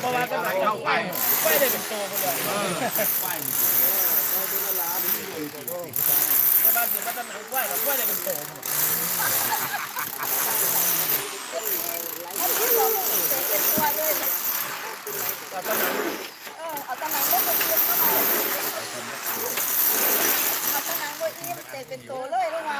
เพราะว่าก็หลังเข้าไปไม่ได้เป็นโตคนเลยแล้วบ้านถึงก็ต้องหนังกล้วยกับกล้วยได้เป็นโต ให้ที่ลงเป็นตัวเลย แต่ก็หนัง เออเอาตะนังก็เป็นเเข้ามาเอาตะนังก็อิ่มเตะเป็นตัวเลยลงมา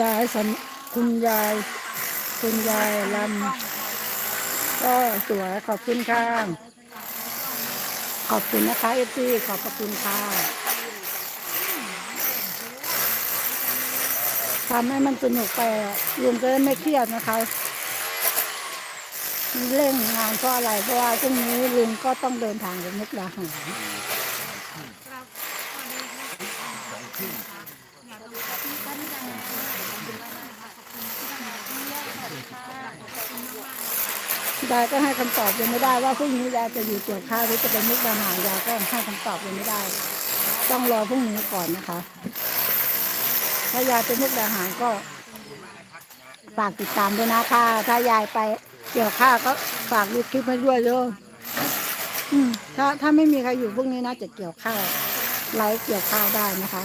ยายสันคุณยาย คุณยายลำก็สวยขอบคุณค่ะขอบคุณนะคะเอฟซีขอบพระคุณค่ะทำให้มันสนุกไปลุงจะได้ไม่เครียดนะคะเร่งงานเพราะอะไรเพราะว่าพรุ่งนี้ลุงก็ต้องเดินทางไปมุกดาหาร ยายก็ให้คำตอบยังไม่ได้ว่าพรุ่งนี้ยายจะอยู่เกี่ยวข้าวหรือจะไปมุกดาหารยายก็ให้คำตอบยังไม่ได้ ต้องรอพรุ่งนี้ก่อนนะคะถ้ายายไปมุกดาหารก็ฝากติดตามด้วยนะคะถ้ายายไปเกี่ยวข้าก็ฝากดูคลิปมาด้วยเด้ออืมถ้าถ้าไม่มีใครอยู่พวกนี้นะจะเกี่ยวข้าวไลฟ์เกี่ยวข้าวได้นะคะ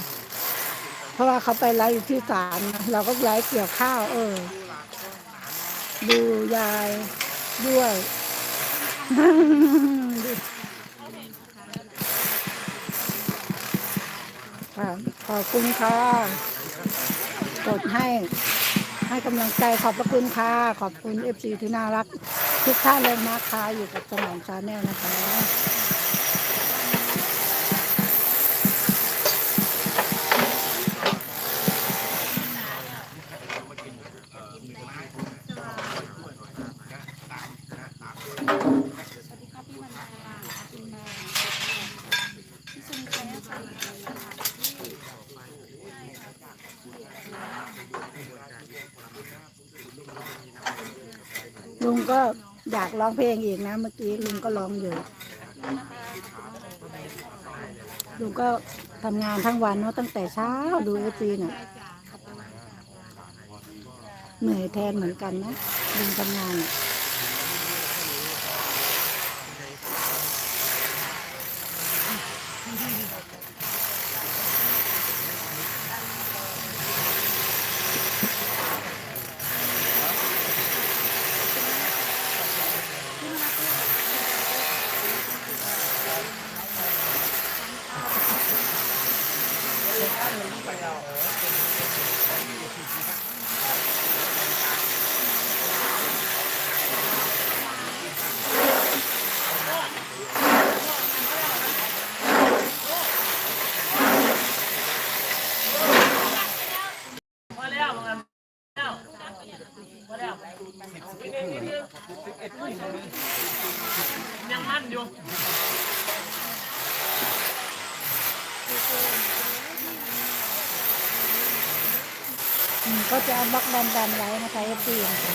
เพราะว่าเขาไปไลฟ์อยู่ที่ศาลเราก็ไลฟ์เกี่ยวข้าว เออ ดูยาย ด้วยค่ะขอบคุณค่ะกดให้ ให้กำลังใจขอบพระคุณค่ะ ขอบคุณเอฟซีที่น่ารัก ทุกท่านเลยนะคะอยู่กับสมองชาแนลนะคะ ลุงก็อยากร้องเพลงอีกนะ เมื่อกี้ลุงก็ร้องอยู่ ลุงก็ทำงานทั้งวันเนาะตั้งแต่เช้าดูเอฟีเนี่ยเหนื่อยแทนเหมือนกันนะลุงทำงานน่ย ยังมั่นอยู่ ก็จะเอาบล็อกดันดันๆไว้นะคะเอฟซีนะคะ